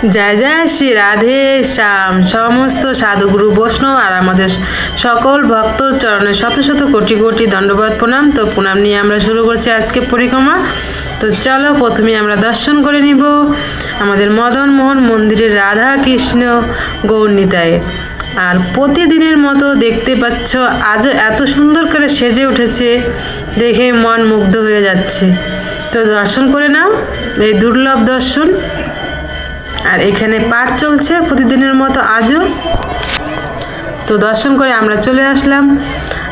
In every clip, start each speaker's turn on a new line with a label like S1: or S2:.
S1: জয় জয় শ্রী রাধে শ্যাম। সমস্ত সাধুগুরু, বৈষ্ণব আর আমাদের সকল ভক্তর চরণে শত শত কোটি কোটি দণ্ডবাদ প্রণাম। তো প্রণাম নিয়ে আমরা শুরু করছি আজকে পরিক্রমা। তো চলো প্রথমে আমরা দর্শন করে নিব আমাদের মদন মোহন মন্দিরের রাধা কৃষ্ণ গৌরনীতায়। আর প্রতিদিনের মতো দেখতে পাচ্ছ, আজও এত সুন্দর করে সেজে উঠেছে, দেখে মন মুগ্ধ হয়ে যাচ্ছে। তো দর্শন করে নাও, এই দুর্লভ দর্শন। আর এখানে পাঠ চলছে প্রতিদিনের মতো আজও। তো দর্শন করে আমরা চলে আসলাম।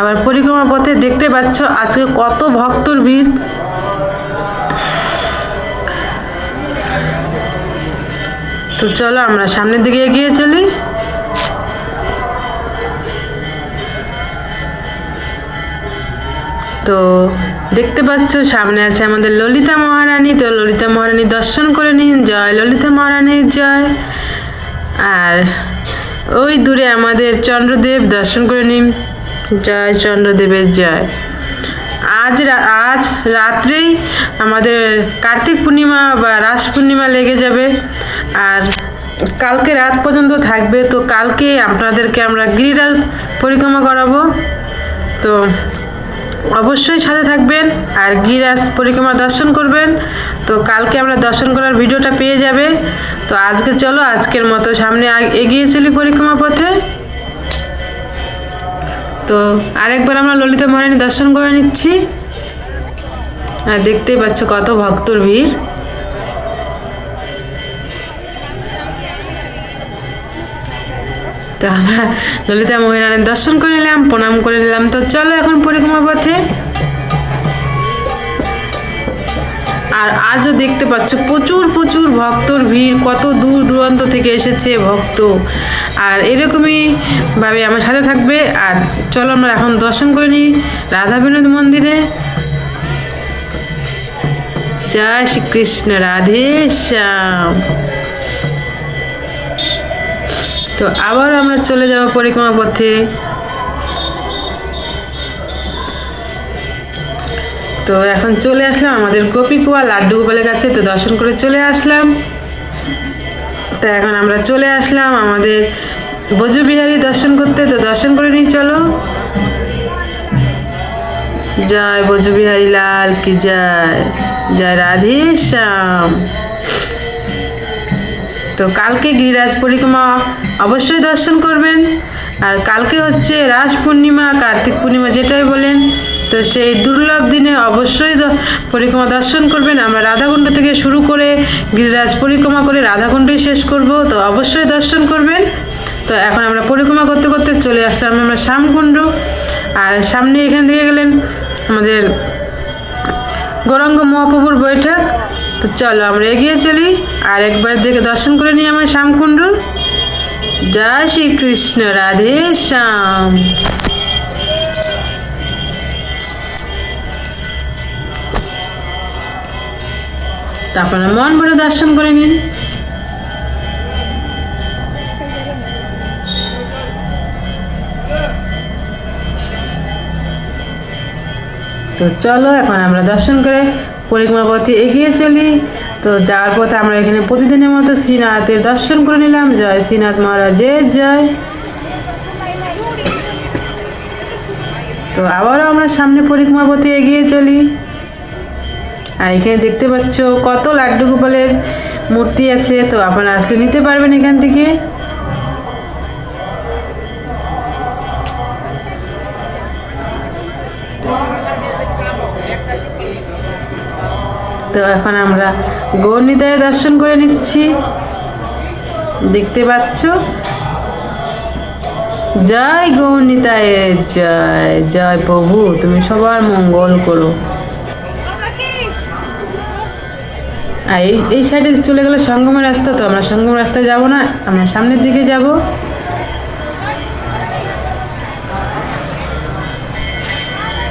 S1: আবার পরিক্রমা পথে দেখতে পাচ্ছ আজকে কত ভক্তর ভিড়। তো চলো আমরা সামনের দিকে এগিয়ে চলি। তো দেখতে পাচ্ছ, সামনে আছে আমাদের ললিতা মহারানী। তো ললিতা মহারানী দর্শন করে নিন। জয় ললিতা মহারানীর জয়। আর ওই দূরে আমাদের চন্দ্রদেব, দর্শন করে নিন। জয় চন্দ্রদেবের জয়। আজ আজ রাত্রেই আমাদের কার্তিক পূর্ণিমা বা রাস পূর্ণিমা লেগে যাবে। আর কালকে রাত পর্যন্ত থাকবে। তো কালকে আপনাদেরকে আমরা গিরিরাজ পরিক্রমা করাবো। তো অবশ্যই সাথে থাকবেন আর গিরাজ পরিক্রমা দর্শন করবেন। তো কালকে আমরা দর্শন করার ভিডিওটা পেয়ে যাবে। তো আজকে চলো, আজকের মতো সামনে এগিয়ে চলি পরিক্রমা পথে। তো আরেকবার আমরা ললিতা মহারানী দর্শন করে নিচ্ছি। আর দেখতেই পাচ্ছ কত ভক্তর ভিড়। তো আমরা ললিতা মহিরানের দর্শন করে নিলাম, প্রণাম করে নিলাম। তো চলো এখন পরিক্রমা পথে। আর আজও দেখতে পাচ্ছ, প্রচুর প্রচুর ভক্তর ভিড়, কত দূর দূরান্ত থেকে এসেছে ভক্ত। আর এরকমই ভাবে আমার সাথে থাকবে। আর চলো আমরা এখন দর্শন করে নিই রাধা বিনোদ মন্দিরে। জয় শ্রীকৃষ্ণ, রাধে শ্যাম। তো আবার আমরা চলে যাব পরিক্রমা পথে তো এখন চলে আসলাম আমাদের গোপীকুয়া লাড্ডু গোপালের কাছে, তো দর্শন করে চলে আসলাম। তো এখন আমরা চলে আসলাম আমাদের বজবিহারী দর্শন করতে, তো দর্শন করে নিই, চলো। জয় বজবিহারী লাল কি জয়। জয় রাধে শ্যাম তো কালকে গিরিরাজ পরিক্রমা অবশ্যই দর্শন করবেন। আর কালকে হচ্ছে রাস পূর্ণিমা, কার্তিক পূর্ণিমা যেটাই বলেন, তো সেই দুর্লভ দিনে অবশ্যই পরিক্রমা দর্শন করবেন। আমরা রাধাকুণ্ড থেকে শুরু করে গিরিরাজ পরিক্রমা করে রাধাকুণ্ডই শেষ করব, তো অবশ্যই দর্শন করবেন। তো এখন আমরা পরিক্রমা করতে করতে চলে আসলাম আমরা শ্যামকুণ্ড। আর সামনে এখান থেকে গেলেন আমাদের গৌরাঙ্গ মহাপ্রভুর বৈঠক। তো চলো আমরা এগিয়ে চলি। আর একবার দেখে দর্শন করে নিই আমার শ্যামকুণ্ড। জয় শ্রীকৃষ্ণ, রাধে শ্যাম। তো আপনারা মন ভরে দর্শন করে নিন তো চলো, এখন আমরা দর্শন করে পরিক্রমা পথে এগিয়ে চলি। তো যাওয়ার পথে আমরা এখানে প্রতিদিনের মতো শ্রীনাথের দর্শন করে নিলাম। জয় শ্রীনাথ মহারাজের জয় তো আবারও আমরা সামনে পরিক্রমা পথে এগিয়ে চলি। আর এখানে দেখতে পাচ্ছ কত লাড্ডু গোপালের মূর্তি আছে। তো আপনারা আসলে নিতে পারবেন এখান থেকে। তো এখন আমরা গৌরনিতায় দর্শন করে নিচ্ছি। দেখতে পাচ্ছ? জয় গৌরনিতায় জয় জয় প্রভু, তুমি সবার মঙ্গল করো। আর এই এই সাইডে চলে গেলে সঙ্গমের রাস্তা, তো আমরা সঙ্গম রাস্তায় যাব না, আমরা সামনের দিকে যাব।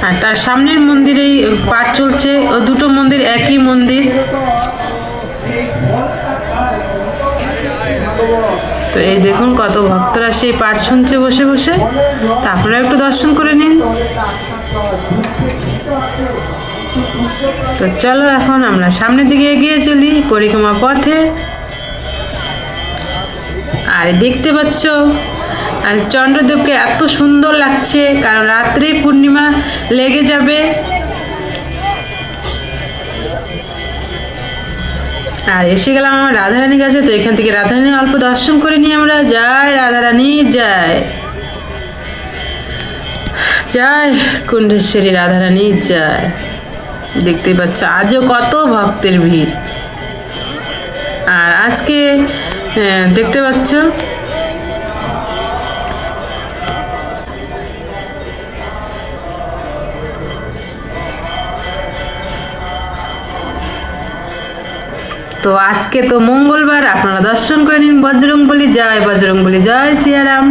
S1: আর তার সামনের মন্দিরেই পাঠ চলছে। ও দুটো মন্দির, একই মন্দির। তো এই দেখুন কত ভক্তরা সেই পাঠ শুনছে বসে বসে। তা আপনারা একটু দর্শন করে নিন। তো চলো এখন আমরা সামনের দিকে এগিয়ে চলি পরিক্রমা পথে। আর দেখতে পাচ্ছ আর চন্দ্রদেবকে এত সুন্দর লাগছে কারণ রাত্রে পূর্ণিমা লেগে যাবে। আর এসে গেলাম আমার রাধারানীর কাছে তো এখান থেকে রাধারানী অল্প দর্শন করে নিই আমরা যাই রাধারানী যায় জয় কুণ্ডেশ্বরী রাধারানী জয় দেখতে পাচ্ছ আজও কত ভক্তের ভিড়। আর আজকে হ্যাঁ, দেখতে পাচ্ছ তো আজকে তো মঙ্গলবার, আপনারা দর্শন করে নিন বজরং বলি জয় বজরং বলি জয় সিয়ারাম।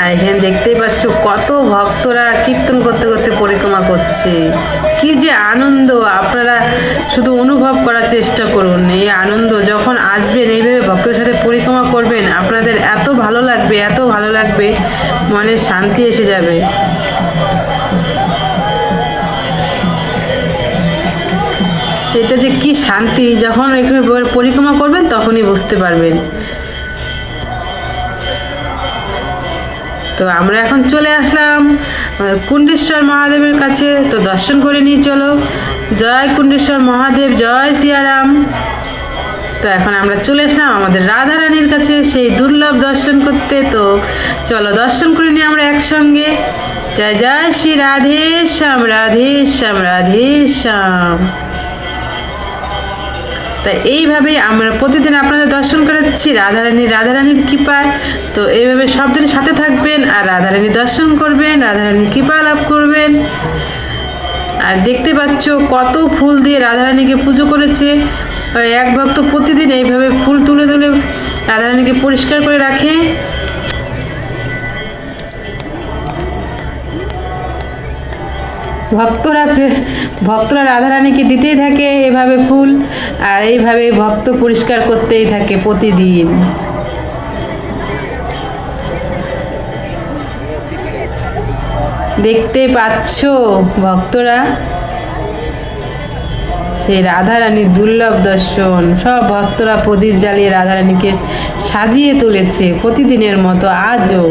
S1: আর এখানে দেখতেই পাচ্ছ কত ভক্তরা কীর্তন করতে করতে পরিক্রমা করছে। কি যে আনন্দ, আপনারা শুধু অনুভব করার চেষ্টা করুন। এই আনন্দ যখন আসবেন এইভাবে ভক্তের সাথে পরিক্রমা করবেন, আপনাদের এত ভালো লাগবে, এত ভালো লাগবে, মনের শান্তি এসে যাবে। এটা যে কি শান্তি, যখন এখানে পরিক্রমা করবেন তখনই বুঝতে পারবেন। তো আমরা এখন চলে আসলাম কুণ্ডেশ্বর মহাদেবের কাছে। তো দর্শন করে নিয়ে চলো। জয় কুণ্ডেশ্বর মহাদেব, জয় সিয়ারাম। তো এখন আমরা চলে আসলাম আমাদের রাধারানীর কাছে, সেই দুর্লভ দর্শন করতে। তো চলো দর্শন করে নিই আমরা একসঙ্গে। জয় জয় শ্রী রাধে শ্যাম রাধে শ্যাম রাধে শ্যাম। তা এইভাবেই আমরা প্রতিদিন আপনাদের দর্শন করাচ্ছি। রাধারানী, রাধারানীর কৃপায়। তো এইভাবে সব দিন সাথে থাকবেন আর রাধারানী দর্শন করবেন রাধারানীর কৃপা লাভ করবেন। আর দেখতে পাচ্ছ কত ফুল দিয়ে রাধারানীকে পুজো করেছে। এক ভক্ত প্রতিদিন এইভাবে ফুল তুলে তুলে রাধারানীকে পরিষ্কার করে রাখে। ভক্তরা ভক্তরা রাধারানীকে দিতেই থাকে এভাবে ফুল, আর এইভাবে ভক্ত পরিষ্কার করতেই থাকে প্রতিদিন। দেখতে পাচ্ছ ভক্তরা? সেই রাধারানীর দুর্লভ দর্শন, সব ভক্তরা প্রদীপ জ্বালিয়ে রাধারানীকে সাজিয়ে তুলেছে প্রতিদিনের মতো আজও।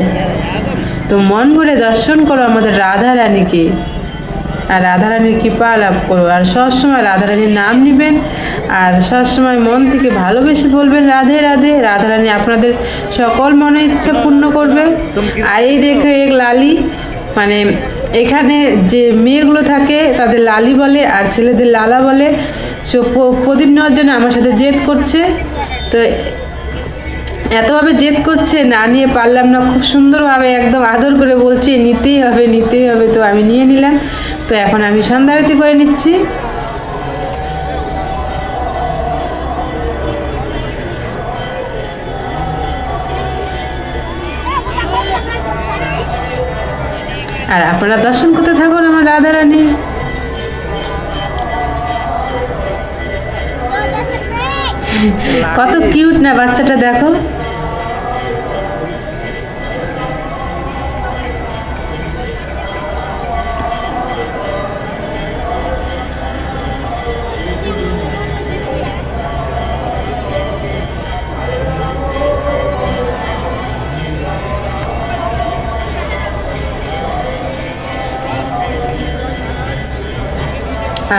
S1: তো মন ভরে দর্শন করো আমাদের রাধারানীকে। আর রাধারানীর কৃপা লাভ করো। আর সবসময় রাধারানীর নাম নেবেন, আর সবসময় মন থেকে ভালোবেসে বলবেন, রাধে রাধে। রাধারানী আপনাদের সকল মনে ইচ্ছা পূর্ণ করবে আর এই দেখো, এক লালি মানে এখানে যে মেয়েগুলো থাকে, তাদের লালি বলে আর ছেলেদের লালা বলে। সো প্রদীপ নেওয়ার জন্য আমার সাথে জেদ করছে। তো এতভাবে জেদ করছে, না নিয়ে পারলাম না। খুব সুন্দরভাবে একদম আদর করে বলছে, নিতেই হবে নিতেই হবে। তো আমি নিয়ে নিলাম। তো এখন আমি সন্ধ্যারতি করে নিচ্ছি। আর আপনারা দর্শন করতে থাকুন আমার রাধারানী। কত কিউট না বাচ্চাটা দেখো।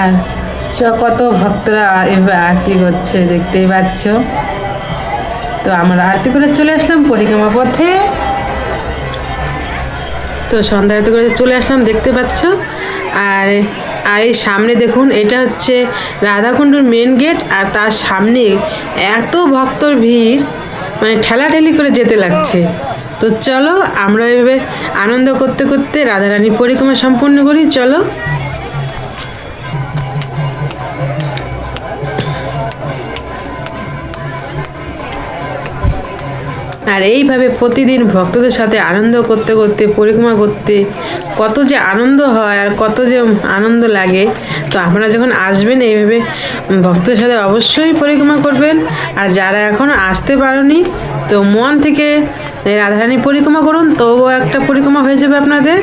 S1: আর কত ভক্তরা এবার আরতি করছে, দেখতেই পাচ্ছ। তো আমরা আরতি করে চলে আসলাম পরিক্রমা পথে। তো সন্ধ্যা আরতি করে চলে আসলাম, দেখতে পাচ্ছ। আর আর এই সামনে দেখুন, এটা হচ্ছে রাধাকুণ্ডর মেন গেট আর তার সামনে এত ভক্তর ভিড় মানে ঠেলাঠেলি করে যেতে লাগছে। তো চলো, আমরা এভাবে আনন্দ করতে করতে রাধারানী পরিক্রমা সম্পূর্ণ করি, চলো। আর এইভাবে প্রতিদিন ভক্তদের সাথে আনন্দ করতে করতে, পরিক্রমা করতে কত যে আনন্দ হয় আর কত যে আনন্দ লাগে, তো আপনারা যখন আসবেন এইভাবে ভক্তদের সাথে অবশ্যই পরিক্রমা করবেন। আর যারা এখন আসতে পারেনি, তো মন থেকে রাধারানী পরিক্রমা করুন, তবুও একটা পরিক্রমা হয়ে যাবে আপনাদের।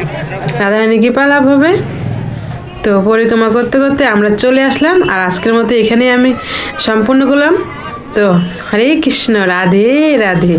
S1: রাধারানী কৃপা লাভ হবে। তো পরিক্রমা করতে করতে আমরা চলে আসলাম, আর আজকের মতো এখানেই আমি সম্পূর্ণ করলাম। তো হরে কৃষ্ণ, রাধে রাধে।